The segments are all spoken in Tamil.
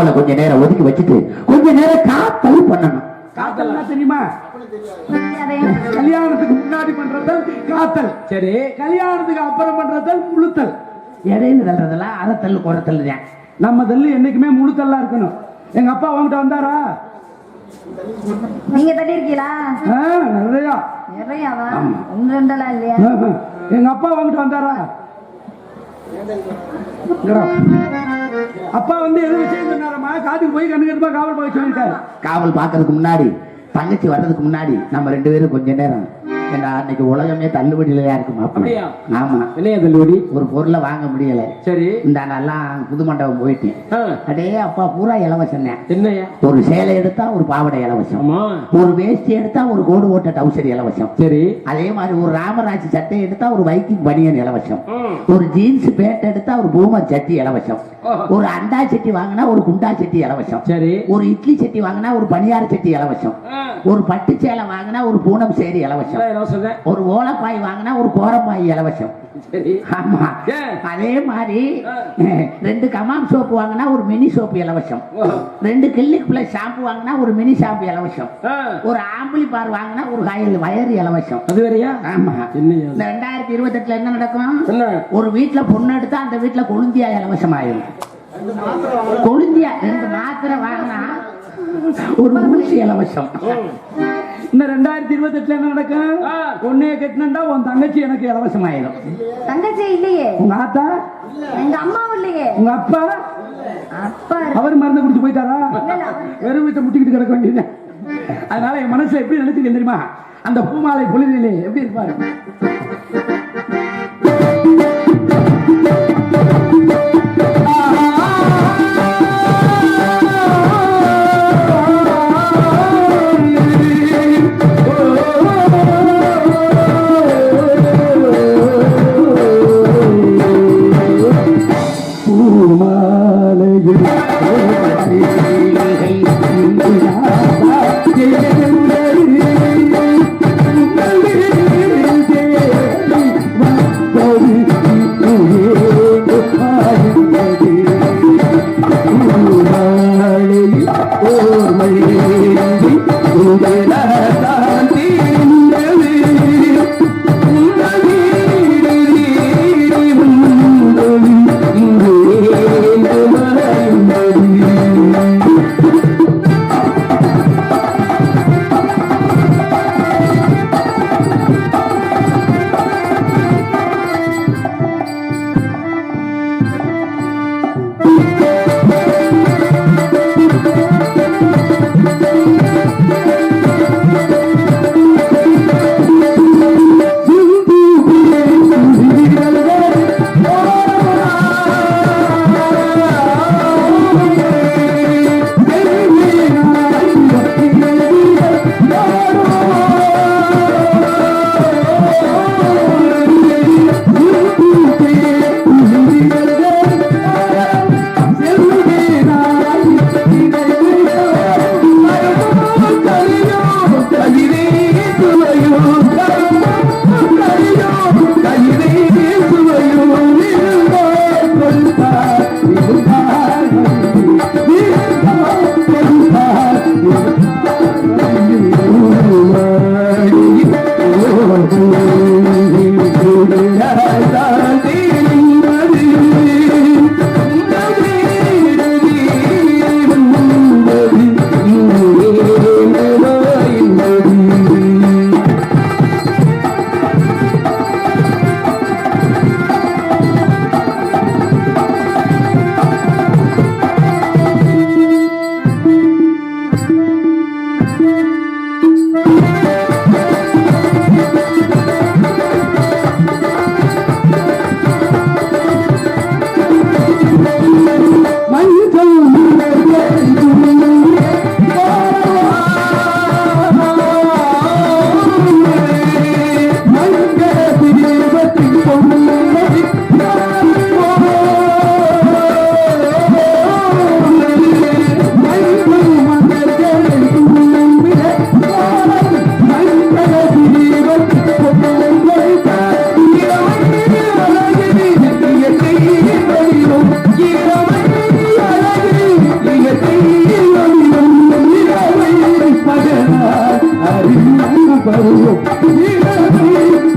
காவலை கொஞ்ச நேரம் ஒதுக்கி வச்சுட்டு கொஞ்ச நேரம் காத்தல் பண்ணணும். காத்தல்னா தெரியுமா? தெரியாதே. கல்யாணத்துக்கு முன்னாடி பண்றதல் காத்தல். சரி. கல்யாணத்துக்கு அப்புறம் பண்றதல் முழுத்தல். இடையில தள்ளுறதெல்லாம் அறத்தல் குறத்தல் தான் நம்ம தள்ளு என்னைக்குமே முழுத்தல்லா இருக்கணும். எங்க அப்பா உங்ககிட்ட வந்தாரா? நீங்க தட்டி இருக்கீங்களா நிறையா. நிறையாவா? ஒன்று ரெண்டெல்லாம் இல்லையா. எங்க அப்பா உங்ககிட்ட வந்தாரா. அப்பா வந்து எது விஷயம் சொன்னாரம்மா? காதுக்கு போய் கண்ணு கட்டுமா காவல் போய் சொல்லியிருக்காரு காவல் பார்க்கறதுக்கு முன்னாடி தங்கச்சி வர்றதுக்கு முன்னாடி நம்ம ரெண்டு பேரும் கொஞ்ச நேரம் ஏன்னா அன்னைக்கு உலகமே தள்ளுபடியில தான் இருக்கு மாப்பிள்ளை. அப்படியா? ஆமா. இல்லையா தள்ளுபடி? ஒரு பொருளை வாங்க முடியல. சரி. இந்த நாள்லாம் புது மண்டபம் போயிட்டேன். அடே அப்பா பூரா இலவசம் தான். என்னய்யா ஒரு சேலை எடுத்தா ஒரு பாவாடை இலவசம். ஒரு வேஷ்டி எடுத்தா ஒரு கோடு ஓட்ட டவுசர் இலவசம். சரி. அதே மாதிரி ஒரு ராமராஜ் சட்டை எடுத்தா ஒரு வைக்கிங் பனியன் இலவசம். ஒரு ஜீன்ஸ் பேண்ட் எடுத்தா ஒரு பூமர் சட்டி இலவசம். ஒரு அண்டா சட்டி வாங்கினா ஒரு குண்டா சட்டி இலவசம். சரி. ஒரு இட்லி சட்டி வாங்கினா ஒரு பணியார சட்டி இலவசம். ஒரு பட்டு சேலை வாங்கினா ஒரு பூனம் சேரி இலவசம். இலவசம் தான். ஒரு ஓலப்பாய் வாங்கினா ஒரு கோரப்பாய் இலவசம். ஆமா? அதே மாதிரி. ரெண்டு கமாம் சோப்பு வாங்கினா ஒரு மினி சோப்பு இலவசம். ரெண்டு கிளினிக் பிளஸ் ஷாம்பு வாங்கினா ஒரு மினி ஷாம்பு இலவசம். ஒரு ஆம்பளி பார் வாங்கினா ஒரு காயல் வயர் இலவசம். அது வேறயா? ஆமா. இந்த ரெண்டாயிரத்தி இருபத்தெட்டுல என்ன நடக்கும்? ஒரு வீட்டுல பொண்ணு எடுத்தா அந்த வீட்டுல கொழுந்தியா இலவசம் ஆயிரும் கொழுந்தியா ரெண்டு மாத்திரை வாங்கினா ஒரு ஊசி இலவசம். இந்த ரெண்டாயிரத்தி இருபத்தி எட்டுல என்ன நடக்கும். உன்னைய கட்டினண்டா உன் தங்கச்சி எனக்கு இலவசம் ஆயிரும் தங்கச்சி இல்லையே. உங்க ஆத்தா? எங்க அம்மாவும் இல்லையே. உங்க அப்பா. அவர் மருந்து குடிச்சு போயிட்டாரா? வெறும் வீட்டை முட்டிக்கிட்டு கிடக்க வேண்டியது. அதனால என் மனசுல எப்படி நினைச்சுக்க தெரியுமா? அந்த பூமாலை பொழுதிலே எப்படி இருப்பாரு?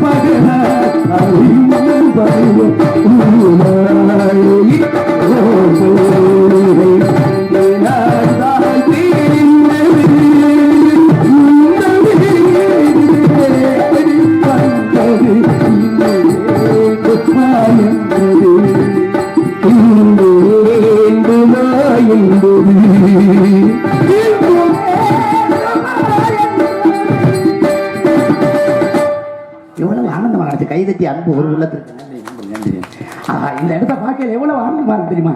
பகல அறிவன் பகல இருக்கு தெரியுமா?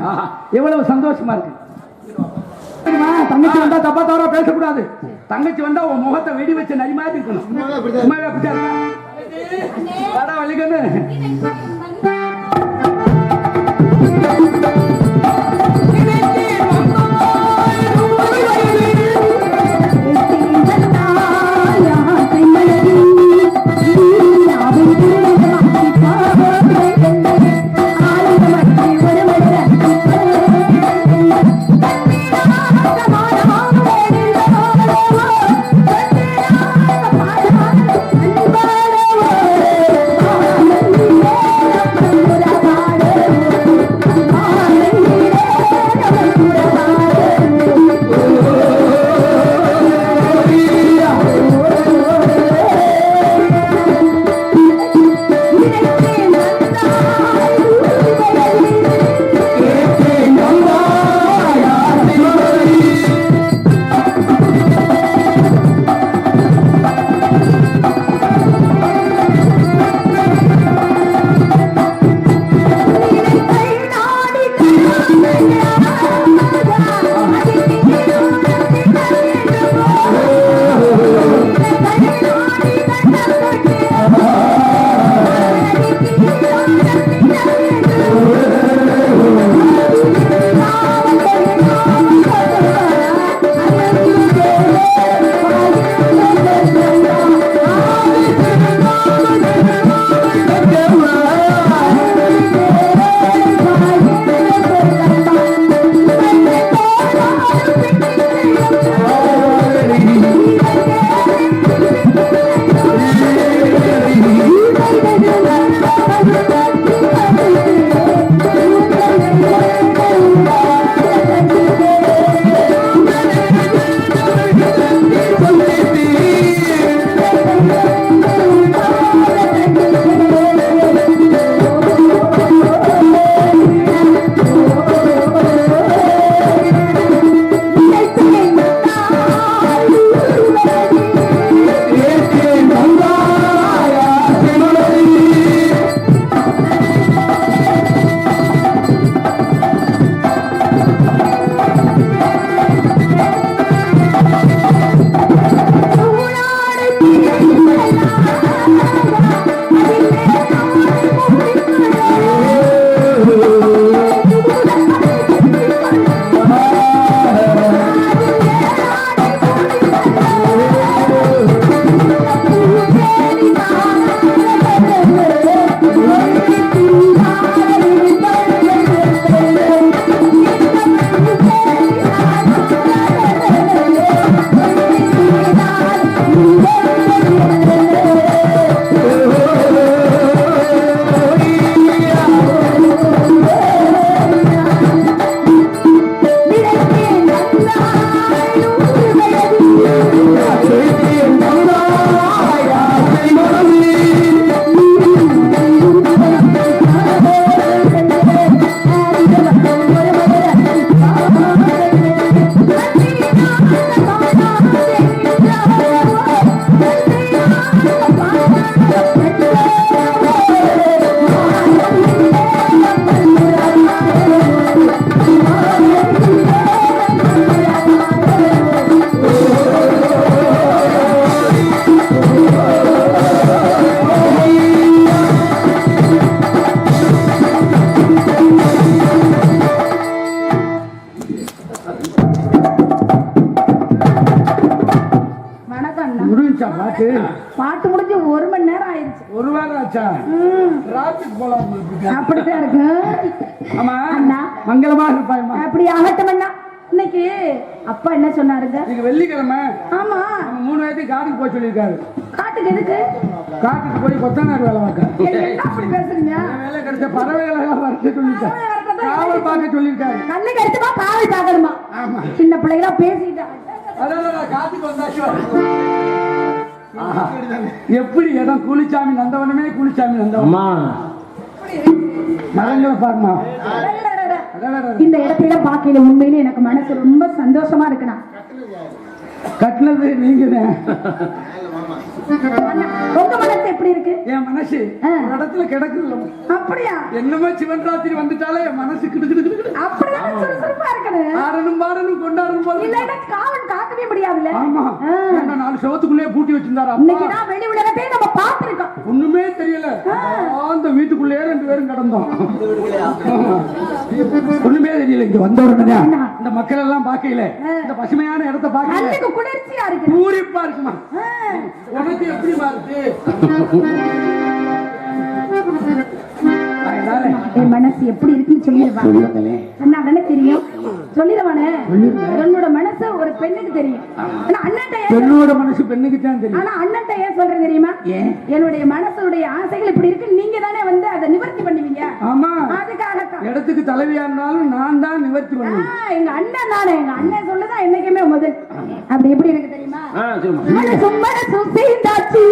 எவ்வளவு சந்தோஷமா இருக்கு? தெரியுமா? தங்கச்சி வந்தா தப்பா தவறா பேசக்கூடாது. தங்கச்சி வந்தா உன் முகத்தை வெடி வச்ச நரி மாதிரி இருக்கணும். உண்மையாவே அப்படித்தான் இருக்கா? ஒரு மணி நேரம் ஆயிடுச்சு. ஒரு வாரம் ஆச்சா? ம், டிராபிக் போலாம் உங்களுக்கு இருக்கு. ஆமா அண்ணா. மங்களமா இருப்பாயம்மா அப்படி ஆகட்டும் அண்ணா. இன்னைக்கு அப்பா என்ன சொன்னாருங்க? இன்னைக்கு வெள்ளிக்கிழமை. ஆமா. மூணு வயதுக்கு காட்டுக்கு போக சொல்லியிருக்காரு. காட்டுக்கு எதுக்கு? காட்டுக்கு போய் கொத்தனார் வேலை பார்க்க. அப்படி பேசுறீங்க? வேலை கிடைச்ச பறவைகளை எல்லாம் வரைக்க சொல்லியிருக்காரு. காவல் பார்க்க சொல்லியிருக்காரு. கண்ணு கடிச்சுமா காவல் பார்க்கணுமா? ஆமா. சின்ன பிள்ளைகளா பேசிட்டா. அதான் காட்டுக்கு வந்தாச்சு. எப்படி இடம் குளிச்சாமி நந்தவனமே குளிச்சாமி நந்தவனம் அம்மா. மரங்களை பாருமா. இந்த இடத்துல பார்க்கையில உண்மையிலே எனக்கு மனசு ரொம்ப சந்தோஷமா இருக்குண்ணா. கட்டினது நீங்க உங்க மனசு எப்படி இருக்கு? என் மனசு. ஒரு இடத்துல கிடக்குதுல்ல. அப்படியா? என்னமோ சிவன் ராத்திரி வந்துட்டாலே என் மனசு கிடு கிடு கிடு கிடு. அப்படிதான் சுறுசுறுப்பா இருக்கணும். ஆடணும் பாடணும் கொண்டாடணும் போது இல்லைன்னா காவல் காக்கவே முடியாதுல்ல. ஆமா. ஏன்னா நாலு சவத்துக்குள்ளே பூட்டி வச்சிருந்தாரு இன்னைக்கு தான் வெளி உலகத்தையும் நம்ம பார்த்திருக்கோம். ஒண்ணுமே தெரியல. அந்த வீட்டுக்குள்ளே ரெண்டு பேரும் கிடந்தோம். ஒண்ணுமே தெரியல. இங்க வந்த உடனே இந்த மக்கள் எல்லாம் பார்க்கல இந்த பசுமையான இடத்த பார்க்கல குளிர்ச்சியா இருக்கு பூரிப்பா இருக்குமா. உனக்கு இருக்கு? அதனால என் மனசு எப்படி இருக்குன்னு சொல்லிடுவா. என்ன தானே தெரியும்? சொல்லிடுவானே. என்னோட மனசு ஒரு பெண்ணுக்கு தெரியும். ஆனா அண்ணன்ட்ட பெண்ணோட மனசு பெண்ணுக்கு தான் தெரியும். ஆனா அண்ணன்ட்ட ஏன் சொல்றேன் தெரியுமா? என்னுடைய மனசுடைய ஆசைகள் இப்படி இருக்கு. நீங்க தானே வந்து அதை நிவர்த்தி பண்ணுவீங்க. ஆமா. அதுக்காகத்தான். இடத்துக்கு தலைவியா இருந்தாலும் நான் தான் நிவர்த்தி பண்ணுவேன். எங்க அண்ணன் தானே. எங்க அண்ணன் சொல்லுதான் என்னைக்குமே முதல். அப்படி எப்படி எனக்கு தெரியுமா? மனசும் மனசும் சேர்ந்தாச்சு.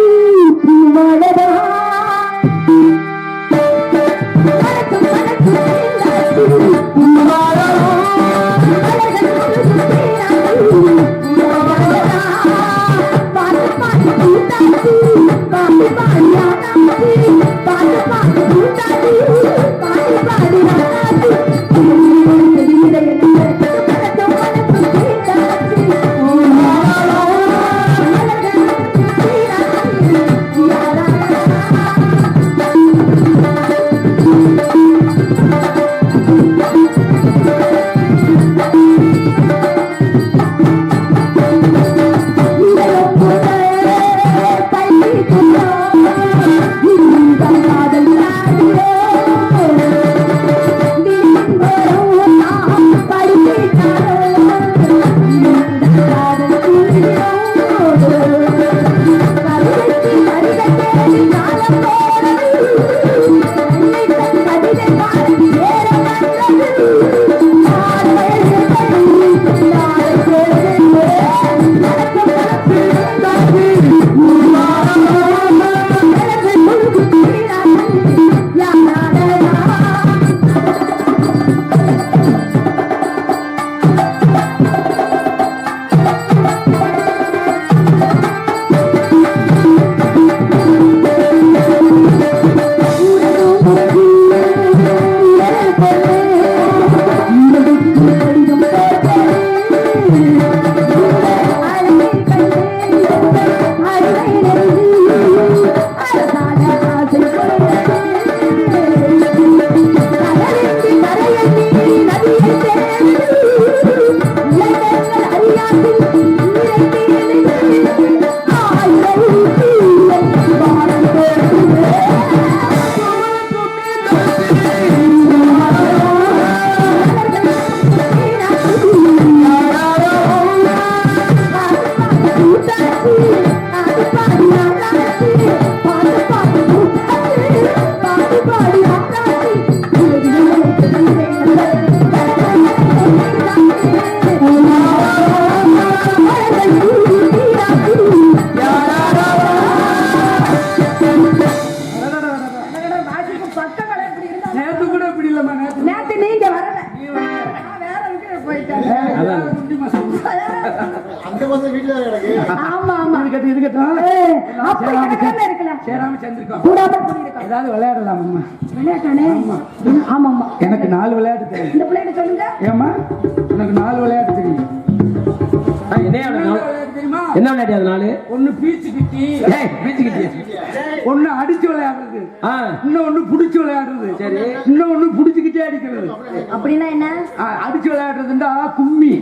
வீட்டுல கிடக்கு? ஆமா ஆமா. இது கட்டு இது கட்டும்? சேராம சேர்ந்திருக்கோம் கூடாம கூடியிருக்கோம். ஏதாவது விளையாடலாம் அம்மா. விளையாட்டானே? ஆமா. ஆமா எனக்கு நாலு விளையாட்டு தெரியும். இந்த பிள்ளைகிட்ட சொல்லுங்க. ஏம்மா? உனக்கு நாலு விளையாட்டு தெரியும். என்ன என்ன விளையாட்டு நாலு? ஒண்ணு பீச்சு கிட்டி. ஏய் பீச்சு ஒண்ணு அடிச்சு விளையாடுறது. இன்னொன்னு புடிச்சு விளையாடுறது. சரி. இன்னொன்னு புடிச்சுக்கிட்டே அடிக்கிறது. அப்படின்னா என்ன? அடிச்சு விளையாடுறதுண்டா கும்மி.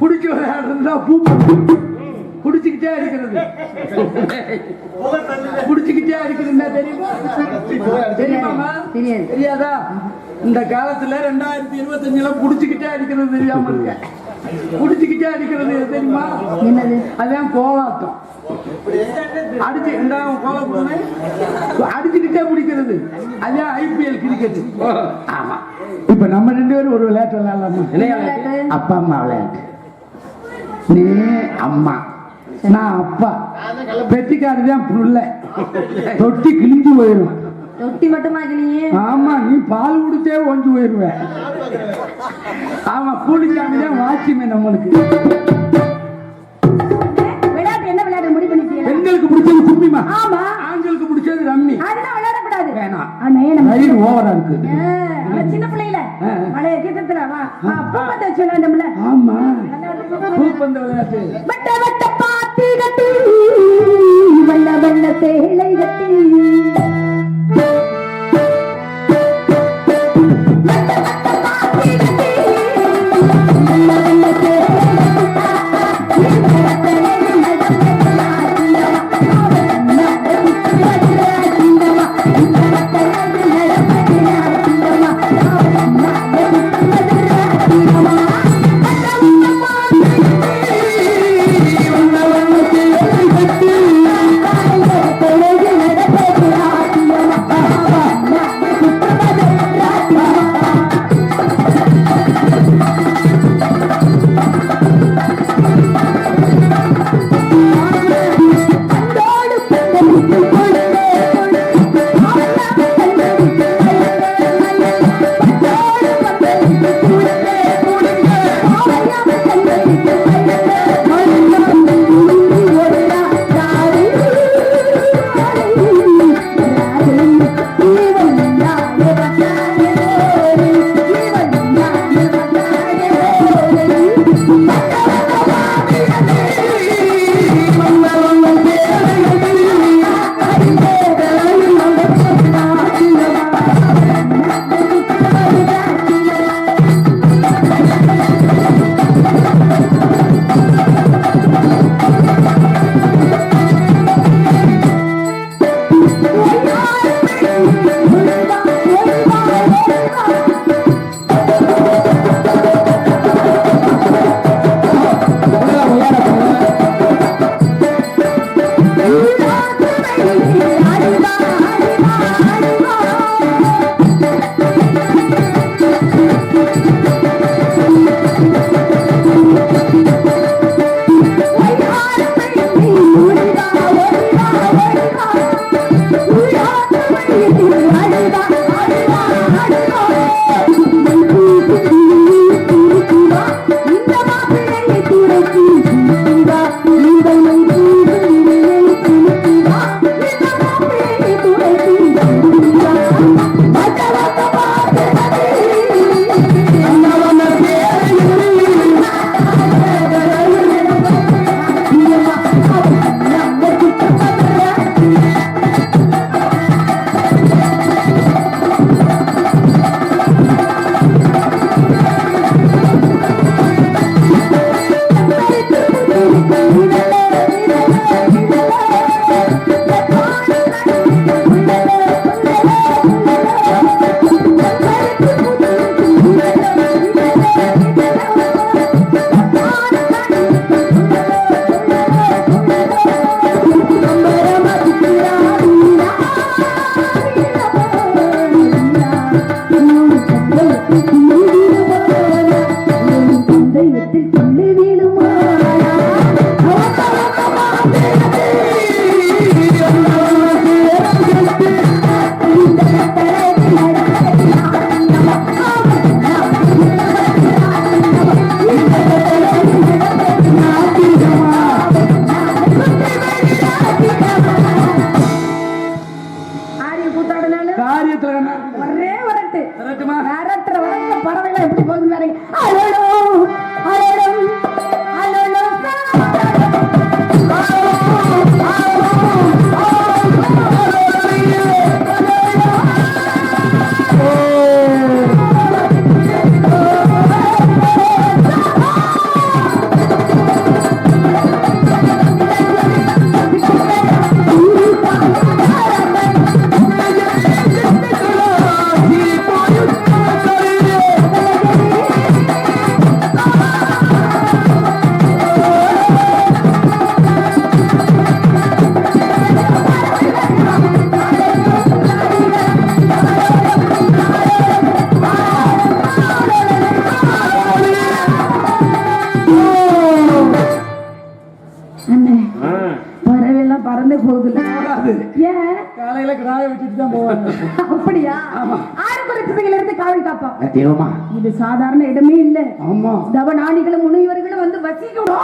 புடிச்சு விளையாடுறதுண்டா பூ புடிச்சுக்கிட்டே அடிக்கிறது புடிச்சுக்கிட்டே அடிக்கிறதுன்னா தெரியுமா? தெரியுமாமா தெரியாது. இந்த காலத்துல ரெண்டாயிரத்தி இருபத்தஞ்சுல புடிச்சுக்கிட்டே அடிக்கிறது தெரியாம இருக்க. புடிச்சுக்கிட்டே அடிக்கிறது எது தெரியுமா? என்னது? அதான் கோலாட்டம். அடிச்சு இந்த கோலம் அடிச்சுக்கிட்டே பிடிக்கிறது அதான் ஐபிஎல் கிரிக்கெட் ஆமா. இப்ப நம்ம ரெண்டு பேரும் ஒரு விளையாட்டு விளையாடலாமா? அப்பா அம்மா விளையாட்டு. நீ அம்மா. நான் அப்பா. பெட்டிக்காரி தான் புள்ள. தொட்டி கிழிஞ்சு போயிடும் தொட்டி மட்டுமா நீ ஆமா நீ பால் குடிச்சே ஒஞ்சு போயிருவ. ஆமா கூலிக்காம தான் வாட்சிமே நம்மளுக்கு. வச்சு விளையாண்டோம்ல ஆமா. பூப்பந்து விளையாட்டு வட்ட வட்ட பாத்தி கட்டி வண்ண வண்ண சேலை கட்டி. அப்படியா? ஆடம்பர பிசைகள் இருந்து காவல் காப்பான் இது சாதாரண இடமே இல்ல. ஆமா. தவ நாடிகளும் முனிவர்களும் வந்து வசிக்கணும்.